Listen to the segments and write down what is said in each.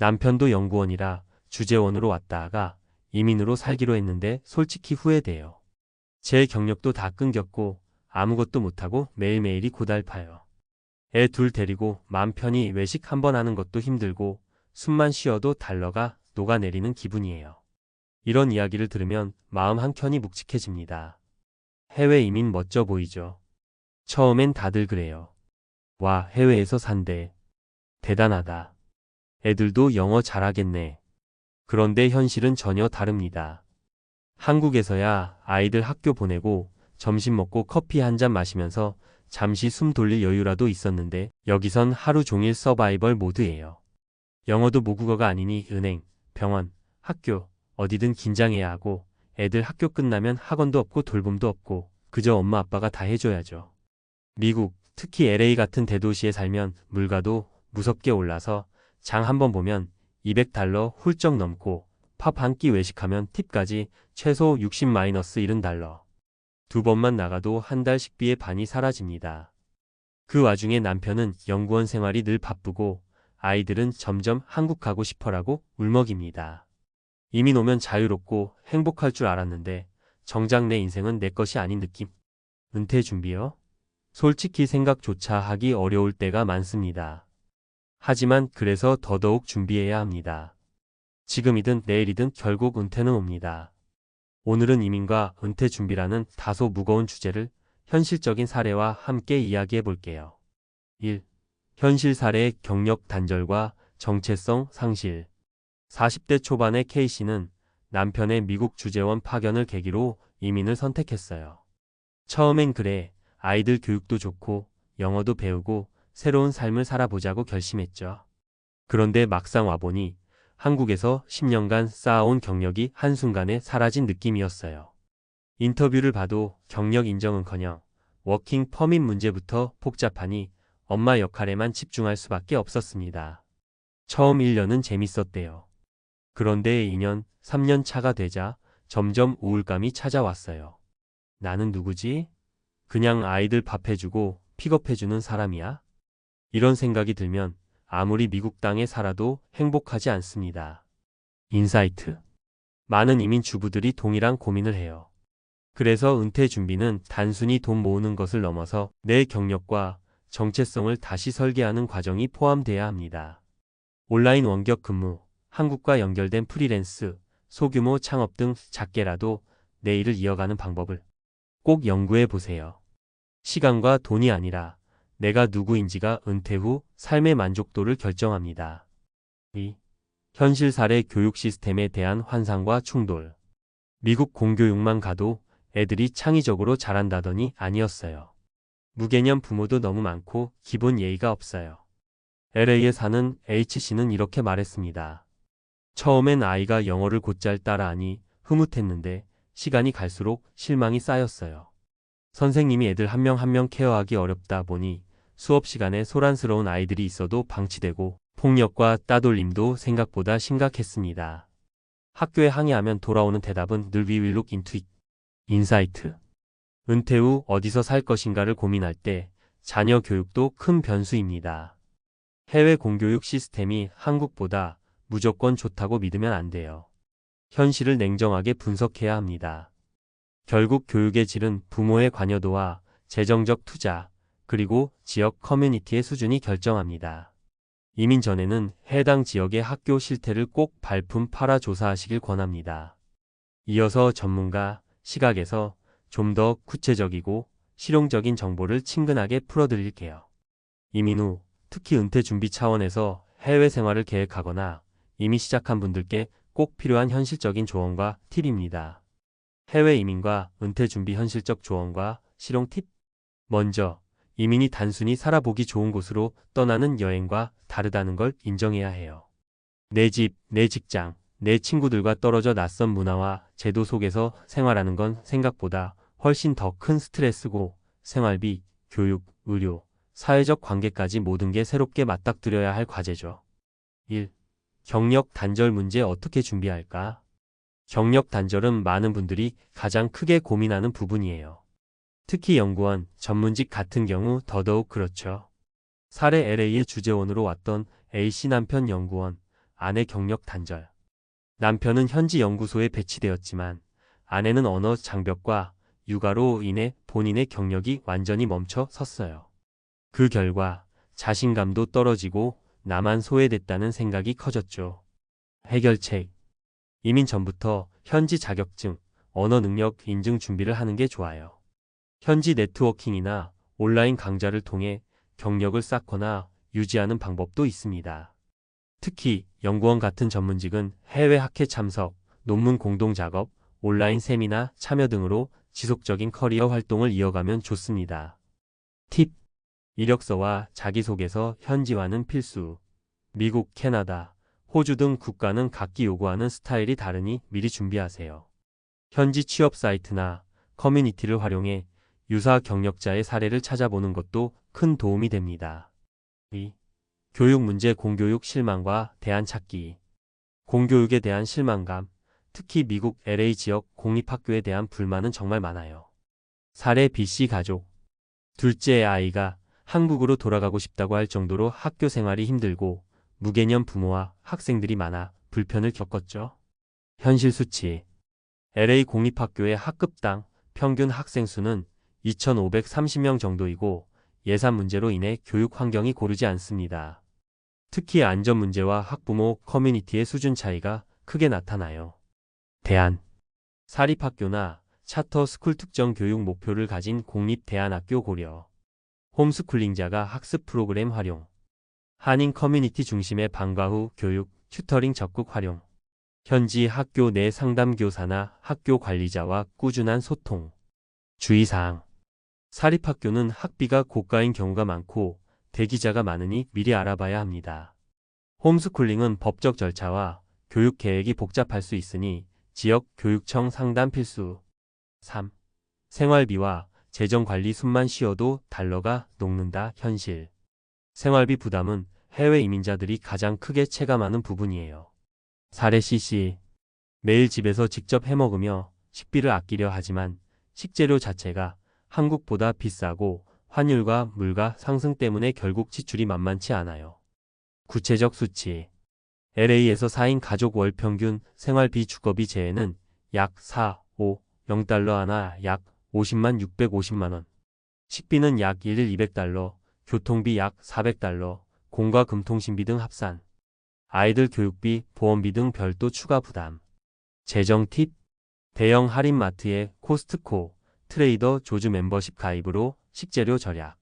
남편도 연구원이라 주재원으로 왔다가 이민으로 살기로 했는데 솔직히 후회돼요. 제 경력도 다 끊겼고 아무것도 못하고 매일매일이 고달파요. 애 둘 데리고 맘 편히 외식 한 번 하는 것도 힘들고 숨만 쉬어도 달러가 녹아내리는 기분이에요. 이런 이야기를 들으면 마음 한켠이 묵직해집니다. 해외 이민 멋져 보이죠? 처음엔 다들 그래요. 와, 해외에서 산대. 대단하다. 애들도 영어 잘하겠네. 그런데 현실은 전혀 다릅니다. 한국에서야 아이들 학교 보내고 점심 먹고 커피 한 잔 마시면서 잠시 숨 돌릴 여유라도 있었는데 여기선 하루 종일 서바이벌 모드예요. 영어도 모국어가 아니니 은행, 병원, 학교, 어디든 긴장해야 하고 애들 학교 끝나면 학원도 없고 돌봄도 없고 그저 엄마 아빠가 다 해줘야죠. 미국, 특히 LA 같은 대도시에 살면 물가도 무섭게 올라서 장 한번 보면 200달러 훌쩍 넘고 팝 한 끼 외식하면 팁까지 최소 60 마이너스 70달러. 두 번만 나가도 한 달 식비의 반이 사라집니다. 그 와중에 남편은 연구원 생활이 늘 바쁘고 아이들은 점점 한국 가고 싶어라고 울먹입니다. 이민 오면 자유롭고 행복할 줄 알았는데 정작 내 인생은 내 것이 아닌 느낌. 은퇴 준비요? 솔직히 생각조차 하기 어려울 때가 많습니다. 하지만 그래서 더더욱 준비해야 합니다. 지금이든 내일이든 결국 은퇴는 옵니다. 오늘은 이민과 은퇴 준비라는 다소 무거운 주제를 현실적인 사례와 함께 이야기해 볼게요. 1. 현실 사례의 경력 단절과 정체성 상실. 40대 초반의 K씨는 남편의 미국 주재원 파견을 계기로 이민을 선택했어요. 처음엔 그래, 아이들 교육도 좋고, 영어도 배우고, 새로운 삶을 살아보자고 결심했죠. 그런데 막상 와보니 한국에서 10년간 쌓아온 경력이 한순간에 사라진 느낌이었어요. 인터뷰를 봐도 경력 인정은커녕 워킹 퍼밋 문제부터 복잡하니 엄마 역할에만 집중할 수밖에 없었습니다. 처음 1년은 재밌었대요. 그런데 2년, 3년 차가 되자 점점 우울감이 찾아왔어요. 나는 누구지? 그냥 아이들 밥 해주고 픽업해주는 사람이야? 이런 생각이 들면 아무리 미국 땅에 살아도 행복하지 않습니다. 인사이트. 많은 이민 주부들이 동일한 고민을 해요. 그래서 은퇴 준비는 단순히 돈 모으는 것을 넘어서 내 경력과 정체성을 다시 설계하는 과정이 포함돼야 합니다. 온라인 원격 근무, 한국과 연결된 프리랜스, 소규모 창업 등 작게라도 내 일을 이어가는 방법을 꼭 연구해 보세요. 시간과 돈이 아니라 내가 누구인지가 은퇴 후 삶의 만족도를 결정합니다. 2. 현실 사례 교육 시스템에 대한 환상과 충돌. 미국 공교육만 가도 애들이 창의적으로 자란다더니 아니었어요. 무개념 부모도 너무 많고 기본 예의가 없어요. LA에 사는 H씨는 이렇게 말했습니다. 처음엔 아이가 영어를 곧잘 따라하니 흐뭇했는데 시간이 갈수록 실망이 쌓였어요. 선생님이 애들 한 명 한명 케어하기 어렵다 보니 수업 시간에 소란스러운 아이들이 있어도 방치되고 폭력과 따돌림도 생각보다 심각했습니다. 학교에 항의하면 돌아오는 대답은 늘 We will look into it. 인사이트. 은퇴 후 어디서 살 것인가를 고민할 때 자녀 교육도 큰 변수입니다. 해외 공교육 시스템이 한국보다 무조건 좋다고 믿으면 안 돼요. 현실을 냉정하게 분석해야 합니다. 결국 교육의 질은 부모의 관여도와 재정적 투자, 그리고 지역 커뮤니티의 수준이 결정합니다. 이민 전에는 해당 지역의 학교 실태를 꼭 발품 팔아 조사하시길 권합니다. 이어서 전문가 시각에서 좀 더 구체적이고 실용적인 정보를 친근하게 풀어드릴게요. 이민 후 특히 은퇴 준비 차원에서 해외 생활을 계획하거나 이미 시작한 분들께 꼭 필요한 현실적인 조언과 팁입니다. 해외 이민과 은퇴 준비 현실적 조언과 실용 팁. 먼저 이민이 단순히 살아보기 좋은 곳으로 떠나는 여행과 다르다는 걸 인정해야 해요. 내 집, 내 직장, 내 친구들과 떨어져 낯선 문화와 제도 속에서 생활하는 건 생각보다 훨씬 더 큰 스트레스고 생활비, 교육, 의료, 사회적 관계까지 모든 게 새롭게 맞닥뜨려야 할 과제죠. 1. 경력 단절 문제 어떻게 준비할까? 경력 단절은 많은 분들이 가장 크게 고민하는 부분이에요. 특히 연구원, 전문직 같은 경우 더더욱 그렇죠. 사례 LA의 주재원으로 왔던 A씨 남편 연구원, 아내 경력 단절. 남편은 현지 연구소에 배치되었지만 아내는 언어 장벽과 육아로 인해 본인의 경력이 완전히 멈춰 섰어요. 그 결과 자신감도 떨어지고 나만 소외됐다는 생각이 커졌죠. 해결책. 이민 전부터 현지 자격증, 언어 능력 인증 준비를 하는 게 좋아요. 현지 네트워킹이나 온라인 강좌를 통해 경력을 쌓거나 유지하는 방법도 있습니다. 특히 연구원 같은 전문직은 해외 학회 참석, 논문 공동 작업, 온라인 세미나 참여 등으로 지속적인 커리어 활동을 이어가면 좋습니다. 팁. 이력서와 자기소개서 현지화는 필수. 미국, 캐나다, 호주 등 국가는 각기 요구하는 스타일이 다르니 미리 준비하세요. 현지 취업 사이트나 커뮤니티를 활용해 유사 경력자의 사례를 찾아보는 것도 큰 도움이 됩니다. 2. 교육 문제 공교육 실망과 대안 찾기. 공교육에 대한 실망감, 특히 미국 LA 지역 공립학교에 대한 불만은 정말 많아요. 사례 B씨 가족. 둘째 아이가 한국으로 돌아가고 싶다고 할 정도로 학교 생활이 힘들고 무개념 부모와 학생들이 많아 불편을 겪었죠. 현실 수치. LA 공립학교의 학급당 평균 학생 수는 2,530명 정도이고 예산 문제로 인해 교육 환경이 고르지 않습니다. 특히 안전 문제와 학부모 커뮤니티의 수준 차이가 크게 나타나요. 대안. 사립학교나 차터 스쿨 특정 교육 목표를 가진 공립 대안학교 고려. 홈스쿨링자가 학습 프로그램 활용. 한인 커뮤니티 중심의 방과 후 교육 튜터링 적극 활용. 현지 학교 내 상담 교사나 학교 관리자와 꾸준한 소통. 주의사항 사립학교는 학비가 고가인 경우가 많고 대기자가 많으니 미리 알아봐야 합니다. 홈스쿨링은 법적 절차와 교육 계획이 복잡할 수 있으니 지역 교육청 상담 필수. 3. 생활비와 재정 관리 숨만 쉬어도 달러가 녹는다 현실. 생활비 부담은 해외 이민자들이 가장 크게 체감하는 부분이에요. 사례 CC. 매일 집에서 직접 해 먹으며 식비를 아끼려 하지만 식재료 자체가 한국보다 비싸고 환율과 물가 상승 때문에 결국 지출이 만만치 않아요. 구체적 수치. LA에서 4인 가족 월 평균 생활비 주거비 제외는 약 4, 5, 0달러 하나 약 50만 650만 원. 식비는 약 1, 200달러, 교통비 약 400달러, 공과 금통신비 등 합산. 아이들 교육비, 보험비 등 별도 추가 부담. 재정 팁. 대형 할인마트의 코스트코, 트레이더 조즈 멤버십 가입으로 식재료 절약.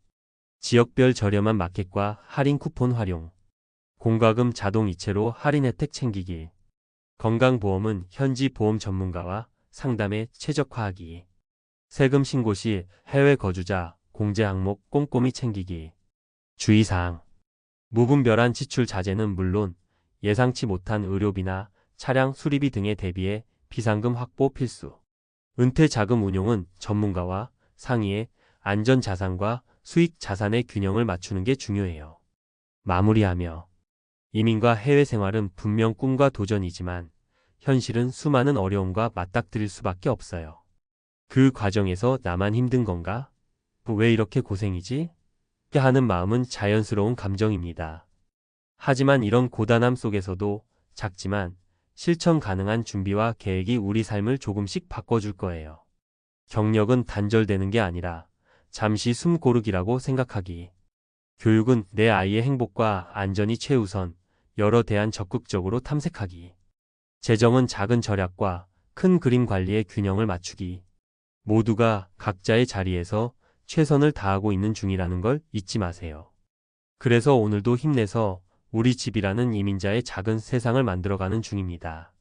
지역별 저렴한 마켓과 할인 쿠폰 활용. 공과금 자동 이체로 할인 혜택 챙기기. 건강보험은 현지 보험 전문가와 상담에 최적화하기. 세금 신고 시 해외 거주자 공제 항목 꼼꼼히 챙기기. 주의사항. 무분별한 지출 자제는 물론 예상치 못한 의료비나 차량 수리비 등에 대비해 비상금 확보 필수. 은퇴 자금 운용은 전문가와 상의해 안전 자산과 수익 자산의 균형을 맞추는 게 중요해요. 마무리하며 이민과 해외 생활은 분명 꿈과 도전이지만 현실은 수많은 어려움과 맞닥뜨릴 수밖에 없어요. 그 과정에서 나만 힘든 건가? 왜 이렇게 고생이지? 하는 마음은 자연스러운 감정입니다. 하지만 이런 고단함 속에서도 작지만 실천 가능한 준비와 계획이 우리 삶을 조금씩 바꿔줄 거예요. 경력은 단절되는 게 아니라 잠시 숨 고르기라고 생각하기. 교육은 내 아이의 행복과 안전이 최우선, 여러 대안 적극적으로 탐색하기. 재정은 작은 절약과 큰 그림 관리의 균형을 맞추기. 모두가 각자의 자리에서 최선을 다하고 있는 중이라는 걸 잊지 마세요. 그래서 오늘도 힘내서 우리 집이라는 이민자의 작은 세상을 만들어가는 중입니다.